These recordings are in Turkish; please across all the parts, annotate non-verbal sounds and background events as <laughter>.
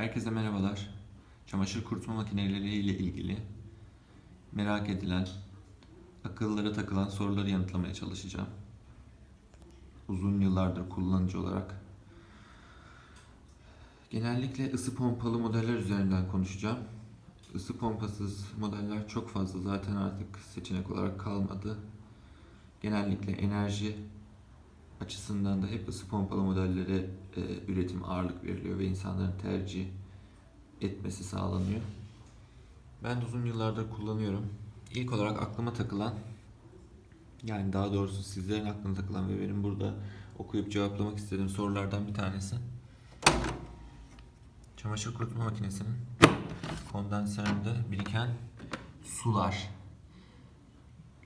Herkese merhabalar. Çamaşır kurutma makineleriyle ilgili merak edilen, akıllara takılan soruları yanıtlamaya çalışacağım. Uzun yıllardır kullanıcı olarak. Genellikle ısı pompalı modeller üzerinden konuşacağım. Isı pompasız modeller çok fazla zaten artık seçenek olarak kalmadı. Genellikle enerji açısından da hep ısı pompalı modellere e, üretim ağırlık veriliyor ve insanların tercih etmesi sağlanıyor. Ben de uzun yıllardır kullanıyorum. İlk olarak aklıma takılan yani daha doğrusu sizlerin aklına takılan ve benim burada okuyup cevaplamak istediğim sorulardan bir tanesi. Çamaşır kurutma makinesinin kondansöründe biriken sular.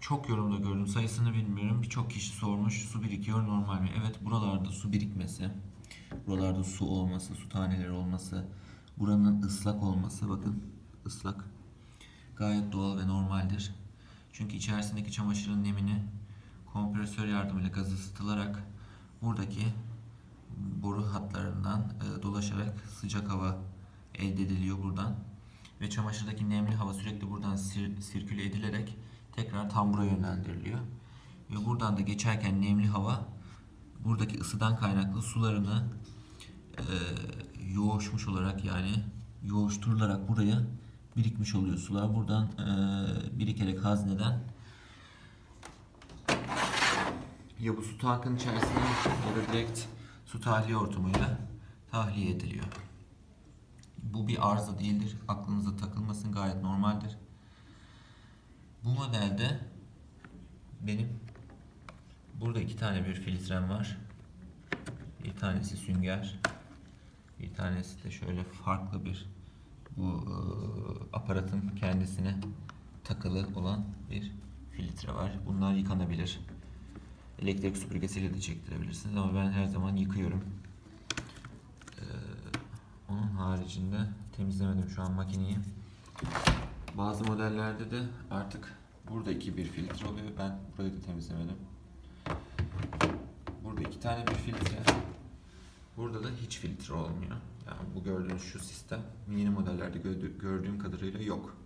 Çok yorumda gördüm. Sayısını bilmiyorum. Birçok kişi sormuş. Su birikiyor normal mi? Evet buralarda su birikmesi, buralarda su olması, su taneleri olması, buranın ıslak olması bakın ıslak. Gayet doğal ve normaldir. Çünkü içerisindeki çamaşırın nemini kompresör yardımıyla gaz ısıtılarak buradaki boru hatlarından e, dolaşarak sıcak hava elde ediliyor buradan. Ve çamaşırdaki nemli hava sürekli buradan sir, sirküle edilerek tekrar tambura yönlendiriliyor. Ve buradan da geçerken nemli hava buradaki ısıdan kaynaklı sularını e, yoğuşmuş olarak yani yoğuşturularak buraya birikmiş oluyor sular. Buradan e, birikerek hazneden ya bu su tankının içerisine ya da direkt su tahliye hortumuyla tahliye ediliyor. Bu bir arıza değildir. Aklınıza takılmasın gayet normaldir. Bu modelde benim burada iki tane bir filtrem var. Bir tanesi sünger. Bir tanesi de şöyle farklı bir bu e, aparatın kendisine takılı olan bir filtre var. Bunlar yıkanabilir. Elektrik süpürgesiyle de çektirebilirsiniz ama ben her zaman yıkıyorum. Ee, onun haricinde temizlemedim şu an makineyi. Bazı modellerde de artık burada iki bir filtre oluyor. Ben burayı da temizlemedim. İki tane bir filtre. Burada da hiç filtre olmuyor. Yani bu gördüğünüz şu sistem yeni modellerde gördü- gördüğüm kadarıyla yok.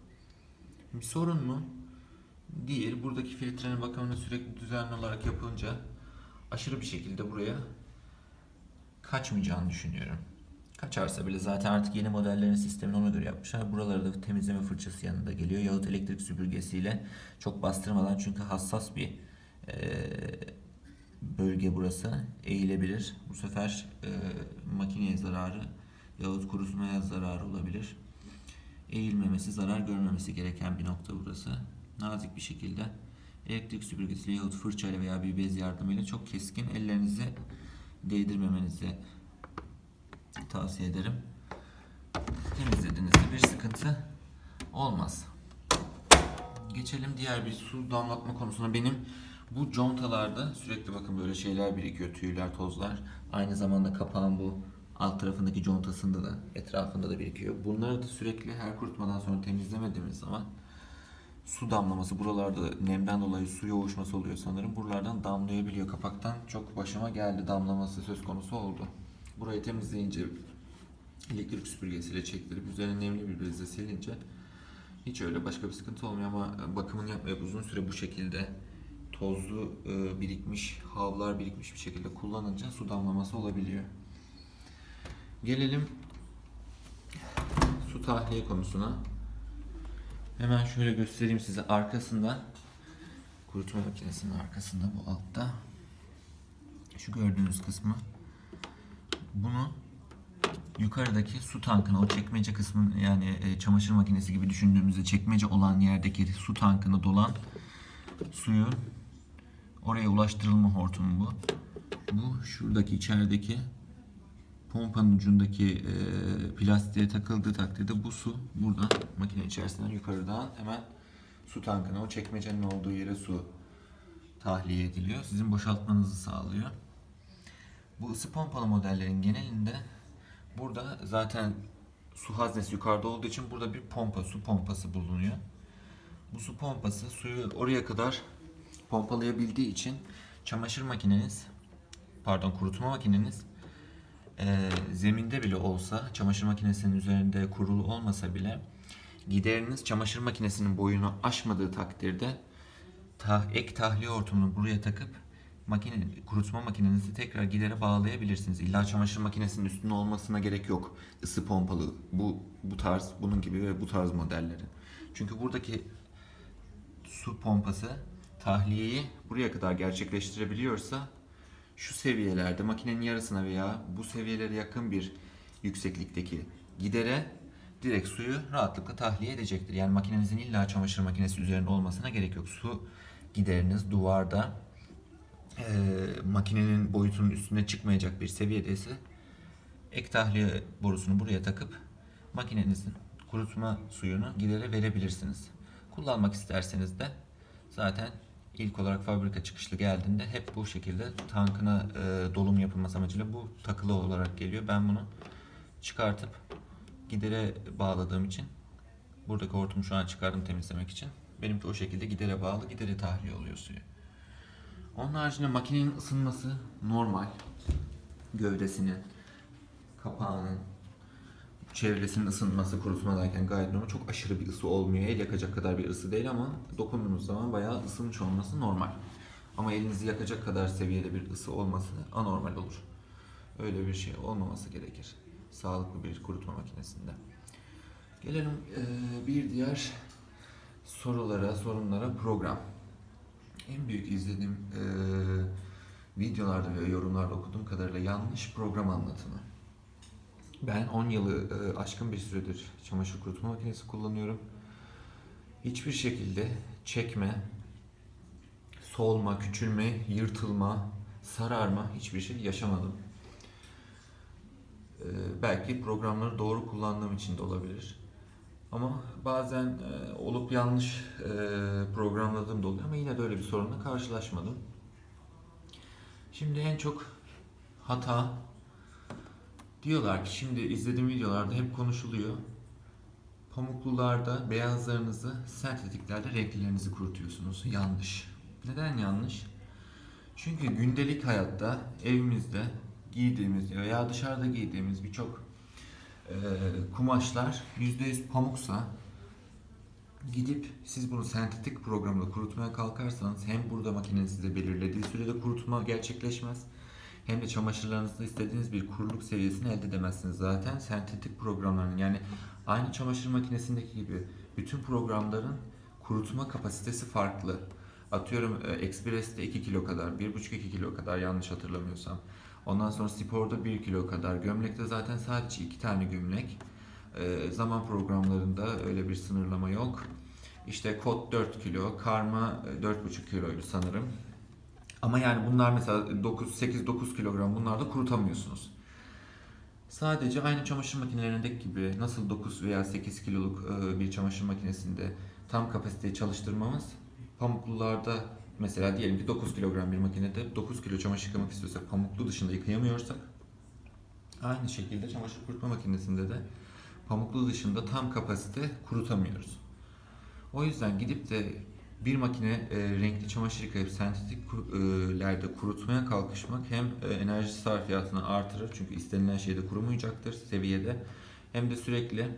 Bir sorun mu? Değil. Buradaki filtrenin bakımını sürekli düzenli olarak yapınca aşırı bir şekilde buraya kaçmayacağını düşünüyorum. Kaçarsa bile zaten artık yeni modellerin sistemini ona göre yapmışlar. Buraları da temizleme fırçası yanında geliyor. Yahut elektrik süpürgesiyle çok bastırmadan çünkü hassas bir eee, bölge burası. Eğilebilir. Bu sefer eee, makineye zararı yahut kurutmaya zararı olabilir. Eğilmemesi, zarar görmemesi gereken bir nokta burası. Nazik bir şekilde elektrik süpürgesiyle yahut fırçayla veya bir bez yardımıyla çok keskin ellerinizi değdirmemenizi tavsiye ederim. Temizlediğinizde bir sıkıntı olmaz. Geçelim diğer bir su damlatma konusuna. Benim bu contalarda sürekli bakın böyle şeyler birikiyor. Tüyler, tozlar. Aynı zamanda kapağın bu alt tarafındaki contasında da etrafında da birikiyor. Bunları da sürekli her kurutmadan sonra temizlemediğimiz zaman su damlaması buralarda nemden dolayı su yoğuşması oluyor sanırım. Buralardan damlayabiliyor. Kapaktan çok başıma geldi damlaması söz konusu oldu. Burayı temizleyince elektrik süpürgesiyle çektirip üzerine nemli bir bezle silince hiç öyle başka bir sıkıntı olmuyor ama bakımını yapmayıp uzun süre bu şekilde tozlu e, birikmiş, havlar birikmiş bir şekilde kullanınca su damlaması olabiliyor. Gelelim su tahliye konusuna. Hemen şöyle göstereyim size arkasında kurutma makinesinin arkasında bu altta şu gördüğünüz kısmı bunu yukarıdaki su tankına o çekmece kısmın yani e, çamaşır makinesi gibi düşündüğümüzde çekmece olan yerdeki su tankına dolan suyu oraya ulaştırılma hortumu bu. Bu şuradaki içerideki pompanın ucundaki e, plastiğe takıldığı takdirde bu su buradan makine içerisinden yukarıdan hemen su tankına o çekmecenin olduğu yere su tahliye ediliyor. Sizin boşaltmanızı sağlıyor. Bu ısı pompalı modellerin genelinde burada zaten su haznesi yukarıda olduğu için burada bir pompa, su pompası bulunuyor. Bu su pompası suyu oraya kadar pompalayabildiği için çamaşır makineniz, pardon kurutma makineniz e, zeminde bile olsa çamaşır makinesinin üzerinde kurulu olmasa bile gideriniz çamaşır makinesinin boyunu aşmadığı takdirde ta, ek tahliye hortumunu buraya takıp makine kurutma makinenizi tekrar gidere bağlayabilirsiniz. İlla çamaşır makinesinin üstünde olmasına gerek yok. Isı pompalı bu bu tarz bunun gibi ve bu tarz modelleri. Çünkü buradaki su pompası tahliyeyi buraya kadar gerçekleştirebiliyorsa şu seviyelerde makinenin yarısına veya bu seviyelere yakın bir yükseklikteki gidere direkt suyu rahatlıkla tahliye edecektir. Yani makinenizin illa çamaşır makinesi üzerinde olmasına gerek yok. Su gideriniz duvarda eee, makinenin boyutunun üstüne çıkmayacak bir seviyedeyse ek tahliye borusunu buraya takıp makinenizin kurutma suyunu gidere verebilirsiniz. Kullanmak isterseniz de zaten ilk olarak fabrika çıkışlı geldiğinde hep bu şekilde tankına e, dolum yapılması amacıyla bu takılı olarak geliyor. Ben bunu çıkartıp gidere bağladığım için buradaki hortumu şu an çıkardım temizlemek için. Benimki o şekilde gidere bağlı, gidere tahliye oluyor suyu. Onun haricinde makinenin ısınması normal. Gövdesinin, kapağının, çevresinin ısınması kurutmadayken gayet normal. Çok aşırı bir ısı olmuyor. El yakacak kadar bir ısı değil ama dokunduğunuz zaman bayağı ısınmış olması normal. Ama elinizi yakacak kadar seviyede bir ısı olması anormal olur. Öyle bir şey olmaması gerekir. Sağlıklı bir kurutma makinesinde. Gelelim bir diğer sorulara, sorunlara program. En büyük izlediğim videolarda ve yorumlarda okuduğum kadarıyla yanlış program anlatımı. Ben 10 yılı e, aşkın bir süredir çamaşır kurutma makinesi kullanıyorum. Hiçbir şekilde çekme, solma, küçülme, yırtılma, sararma hiçbir şey yaşamadım. E, belki programları doğru kullandığım için de olabilir. Ama bazen e, olup yanlış programladığım da oluyor ama yine de öyle bir sorunla karşılaşmadım. Şimdi en çok hata Diyorlar ki şimdi izlediğim videolarda hep konuşuluyor. Pamuklularda beyazlarınızı, sentetiklerde renklilerinizi kurutuyorsunuz. Yanlış. Neden yanlış? Çünkü gündelik hayatta evimizde giydiğimiz veya dışarıda giydiğimiz birçok e, kumaşlar %100 pamuksa gidip siz bunu sentetik programda kurutmaya kalkarsanız hem burada makinenin size belirlediği sürede kurutma gerçekleşmez hem de çamaşırlarınızda istediğiniz bir kuruluk seviyesini elde edemezsiniz. Zaten sentetik programların yani aynı çamaşır makinesindeki gibi bütün programların kurutma kapasitesi farklı. Atıyorum e, Express'te 2 kilo kadar, 1,5-2 kilo kadar yanlış hatırlamıyorsam. Ondan sonra Spor'da 1 kilo kadar. Gömlekte zaten sadece 2 tane gömlek. E, zaman programlarında öyle bir sınırlama yok. İşte kod 4 kilo, karma e, 4,5 kiloydu sanırım. Ama yani bunlar mesela 9 8 9 kilogram bunlar da kurutamıyorsunuz. Sadece aynı çamaşır makinelerindeki gibi nasıl 9 veya 8 kiloluk e, bir çamaşır makinesinde tam kapasiteyi çalıştırmamız pamuklularda mesela diyelim ki 9 kilogram bir makinede 9 kilo çamaşır yıkamak istiyorsak pamuklu dışında yıkayamıyorsak aynı şekilde çamaşır kurutma makinesinde de pamuklu dışında tam kapasite kurutamıyoruz. O yüzden gidip de bir makine e, renkli çamaşır yıkayıp sentetiklerde kurutmaya kalkışmak hem e, enerji sarfiyatını artırır çünkü istenilen şeyde kurumayacaktır seviyede hem de sürekli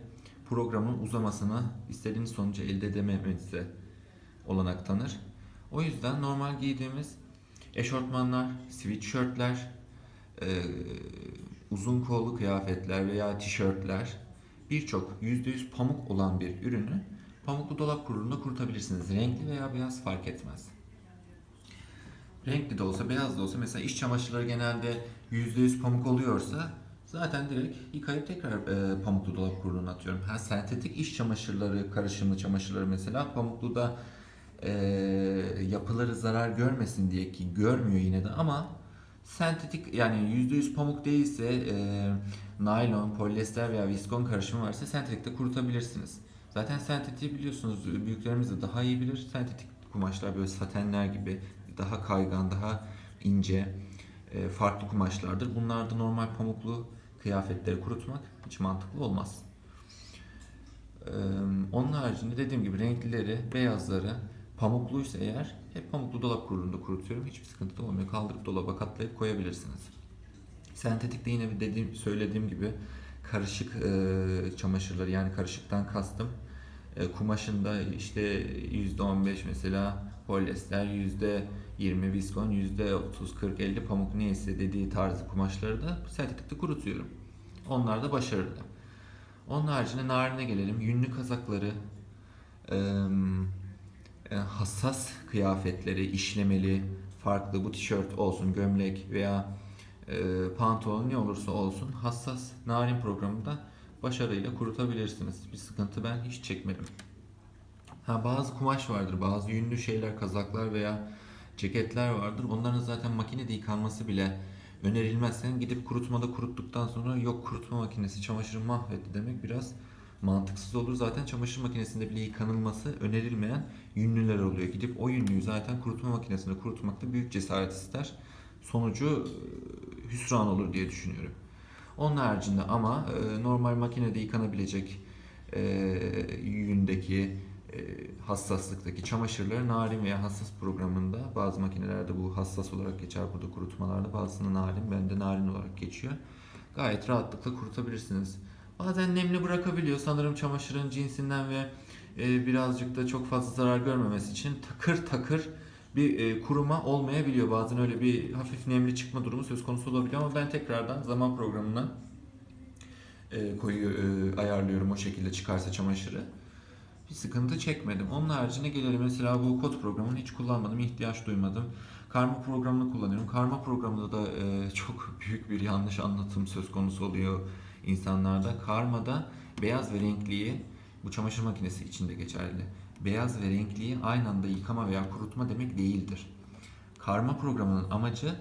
programın uzamasına istediğiniz sonucu elde edememenize olanak tanır. O yüzden normal giydiğimiz eşortmanlar, sweatshirtler, e, uzun kollu kıyafetler veya tişörtler birçok %100 pamuk olan bir ürünü pamuklu dolap kurulunda kurutabilirsiniz. Renkli veya beyaz fark etmez. Renkli de olsa beyaz da olsa mesela iş çamaşırları genelde %100 pamuk oluyorsa zaten direkt yıkayıp tekrar e, pamuklu dolap kuruluna atıyorum. Ha sentetik iş çamaşırları, karışımlı çamaşırları mesela pamuklu da e, yapıları zarar görmesin diye ki görmüyor yine de ama sentetik yani %100 pamuk değilse e, naylon, polyester veya viskon karışımı varsa sentetikte kurutabilirsiniz. Zaten sentetiği biliyorsunuz büyüklerimiz de daha iyi bilir. Sentetik kumaşlar böyle satenler gibi daha kaygan, daha ince, e, farklı kumaşlardır. Bunlarda normal pamuklu kıyafetleri kurutmak hiç mantıklı olmaz. Ee, Onun haricinde dediğim gibi renklileri, beyazları pamukluysa eğer hep pamuklu dolap kurulunda kurutuyorum. Hiçbir sıkıntı da olmuyor. Kaldırıp dolaba katlayıp koyabilirsiniz. Sentetikte yine dediğim söylediğim gibi karışık e, çamaşırları yani karışıktan kastım e, kumaşında işte %15 mesela polyester, %20 viskon, %30, 40, 50 pamuk neyse dediği tarzı kumaşları da sentetikte kurutuyorum. Onlar da başarılı. Onun haricinde narine gelelim. Yünlü kazakları, e, hassas kıyafetleri, işlemeli, farklı bu tişört olsun, gömlek veya pantolon ne olursa olsun hassas narin programında başarıyla kurutabilirsiniz. Bir sıkıntı ben hiç çekmedim. Ha bazı kumaş vardır, bazı yünlü şeyler, kazaklar veya ceketler vardır. Onların zaten makinede yıkanması bile önerilmez. Sen gidip kurutmada kuruttuktan sonra yok kurutma makinesi çamaşırı mahvetti demek biraz mantıksız olur. Zaten çamaşır makinesinde bile yıkanılması önerilmeyen yünlüler oluyor. Gidip o yünlüyü zaten kurutma makinesinde kurutmakta büyük cesaret ister. Sonucu e, hüsran olur diye düşünüyorum. Onun haricinde ama e, normal makinede yıkanabilecek e, yündeki e, hassaslıktaki çamaşırları narin veya hassas programında bazı makinelerde bu hassas olarak geçer burada kurutmalarda bazısında narin bende narin olarak geçiyor. Gayet rahatlıkla kurutabilirsiniz. Bazen nemli bırakabiliyor sanırım çamaşırın cinsinden ve e, birazcık da çok fazla zarar görmemesi için takır takır bir e, kuruma olmayabiliyor. Bazen öyle bir hafif nemli çıkma durumu söz konusu olabiliyor ama ben tekrardan zaman programına e, koyu e, ayarlıyorum o şekilde çıkarsa çamaşırı. Bir sıkıntı çekmedim. Onun haricinde gelelim mesela bu kod programını hiç kullanmadım, ihtiyaç duymadım. Karma programını kullanıyorum. Karma programında da e, <laughs> çok büyük bir yanlış anlatım söz konusu oluyor insanlarda. Karmada beyaz ve renkliyi bu çamaşır makinesi içinde geçerli. Beyaz ve renkliyi aynı anda yıkama veya kurutma demek değildir. Karma programının amacı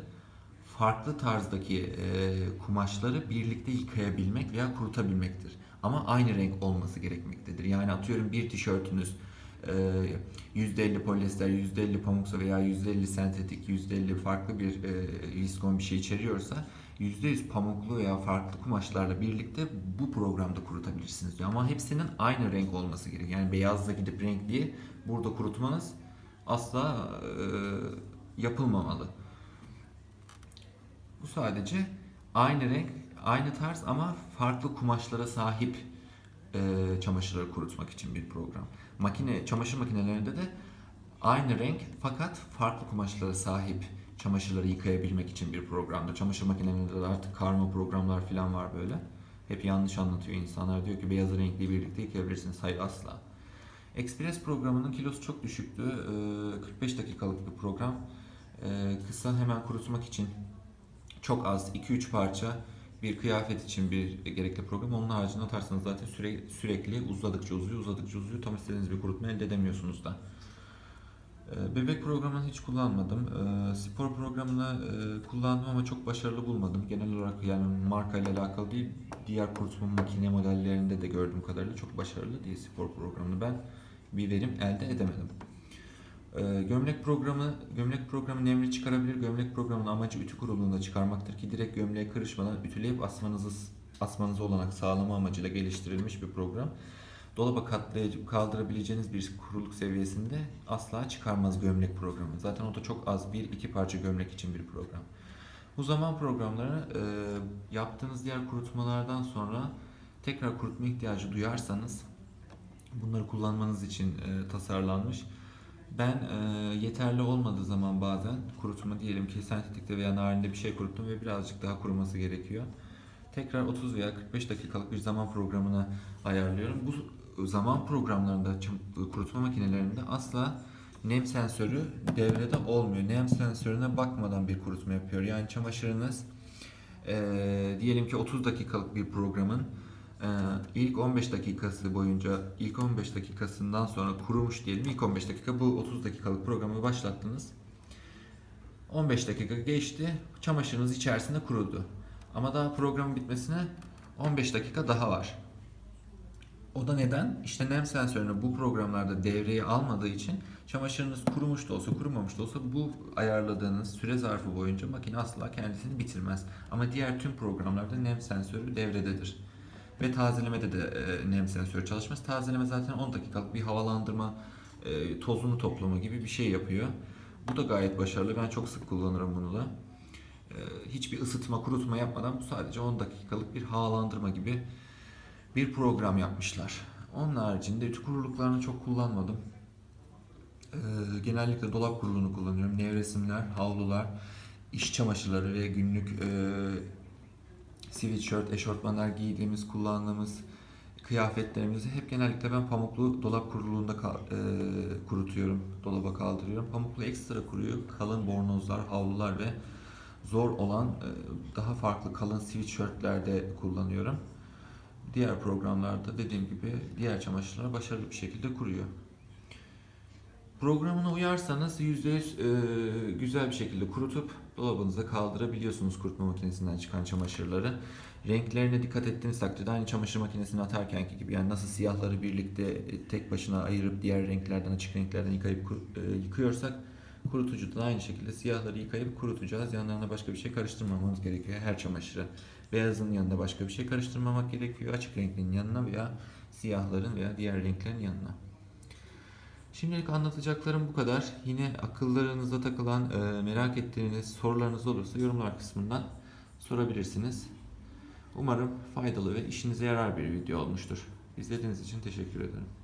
farklı tarzdaki e, kumaşları birlikte yıkayabilmek veya kurutabilmektir. Ama aynı renk olması gerekmektedir. Yani atıyorum bir tişörtünüz e, %50 polyester, %50 pamuksa veya %50 sentetik, %50 farklı bir e, viskon bir şey içeriyorsa %100 pamuklu veya farklı kumaşlarla birlikte bu programda kurutabilirsiniz diyor. Ama hepsinin aynı renk olması gerekiyor. Yani beyazla gidip renkliyi burada kurutmanız asla e, yapılmamalı. Bu sadece aynı renk, aynı tarz ama farklı kumaşlara sahip e, çamaşırları kurutmak için bir program. Makine, çamaşır makinelerinde de aynı renk fakat farklı kumaşlara sahip çamaşırları yıkayabilmek için bir programdır. Çamaşır makinelerinde de artık karma programlar falan var böyle. Hep yanlış anlatıyor insanlar. Diyor ki beyaz renkli birlikte yıkayabilirsiniz. Hayır asla. Express programının kilosu çok düşüktü. E, 45 dakikalık bir program. E, kısa hemen kurutmak için çok az 2-3 parça bir kıyafet için bir gerekli program. Onun haricinde atarsanız zaten süre, sürekli uzadıkça uzuyor, uzadıkça uzuyor. Tam istediğiniz bir kurutma elde edemiyorsunuz da. Ee, Bebek programını hiç kullanmadım. Ee, Spor programını e, kullandım ama çok başarılı bulmadım. Genel olarak yani marka ile alakalı değil, diğer kurutma makine modellerinde de gördüğüm kadarıyla çok başarılı değil spor programını. Ben bir verim elde edemedim. Ee, gömlek programı gömlek programı nemli çıkarabilir. Gömlek programının amacı ütü kuruluğunda çıkarmaktır ki direkt gömleğe kırışmadan ütüleyip asmanızı asmanızı olanak sağlama amacıyla geliştirilmiş bir program. Dolaba katlayıcı kaldırabileceğiniz bir kuruluk seviyesinde asla çıkarmaz gömlek programı. Zaten o da çok az bir iki parça gömlek için bir program. Bu zaman programları e, yaptığınız diğer kurutmalardan sonra tekrar kurutma ihtiyacı duyarsanız bunları kullanmanız için e, tasarlanmış. Ben e, yeterli olmadığı zaman bazen kurutma diyelim ki sentetikte veya narinde bir şey kuruttum ve birazcık daha kuruması gerekiyor. Tekrar 30 veya 45 dakikalık bir zaman programına ayarlıyorum. Bu zaman programlarında kurutma makinelerinde asla nem sensörü devrede olmuyor. Nem sensörüne bakmadan bir kurutma yapıyor. Yani çamaşırınız e, diyelim ki 30 dakikalık bir programın ee, ilk 15 dakikası boyunca ilk 15 dakikasından sonra kurumuş diyelim. İlk 15 dakika bu 30 dakikalık programı başlattınız. 15 dakika geçti. Çamaşırınız içerisinde kurudu. Ama daha programın bitmesine 15 dakika daha var. O da neden? İşte nem sensörünü bu programlarda devreye almadığı için çamaşırınız kurumuş da olsa kurumamış da olsa bu ayarladığınız süre zarfı boyunca makine asla kendisini bitirmez. Ama diğer tüm programlarda nem sensörü devrededir. Ve tazelemede de e, nem sensörü çalışmaz. Tazeleme zaten 10 dakikalık bir havalandırma, e, tozunu toplama gibi bir şey yapıyor. Bu da gayet başarılı. Ben çok sık kullanırım bunu da. Ee, hiçbir ısıtma, kurutma yapmadan bu sadece 10 dakikalık bir havalandırma gibi bir program yapmışlar. Onun haricinde ütü kuruluklarını çok kullanmadım. Ee, genellikle dolap kuruluğunu kullanıyorum. Nevresimler, havlular, iş çamaşırları ve günlük e, sweatshirt, eşortmanlar giydiğimiz, kullandığımız kıyafetlerimizi hep genellikle ben pamuklu dolap kuruluğunda e, kurutuyorum, dolaba kaldırıyorum. Pamuklu ekstra kuruyor. Kalın bornozlar, havlular ve zor olan e, daha farklı kalın sweatshirtlerde kullanıyorum. Diğer programlarda dediğim gibi diğer çamaşırlar başarılı bir şekilde kuruyor. Programına uyarsanız %100 e, güzel bir şekilde kurutup dolabınıza kaldırabiliyorsunuz kurutma makinesinden çıkan çamaşırları. Renklerine dikkat ettiğiniz takdirde aynı çamaşır makinesine atarkenki gibi yani nasıl siyahları birlikte e, tek başına ayırıp diğer renklerden açık renklerden yıkayıp e, yıkıyorsak kurutucuda da aynı şekilde siyahları yıkayıp kurutacağız. Yanlarına başka bir şey karıştırmamamız gerekiyor her çamaşırı. Beyazın yanında başka bir şey karıştırmamak gerekiyor. Açık renklinin yanına veya siyahların veya diğer renklerin yanına. Şimdilik anlatacaklarım bu kadar. Yine akıllarınıza takılan, e, merak ettiğiniz sorularınız olursa yorumlar kısmından sorabilirsiniz. Umarım faydalı ve işinize yarar bir video olmuştur. İzlediğiniz için teşekkür ederim.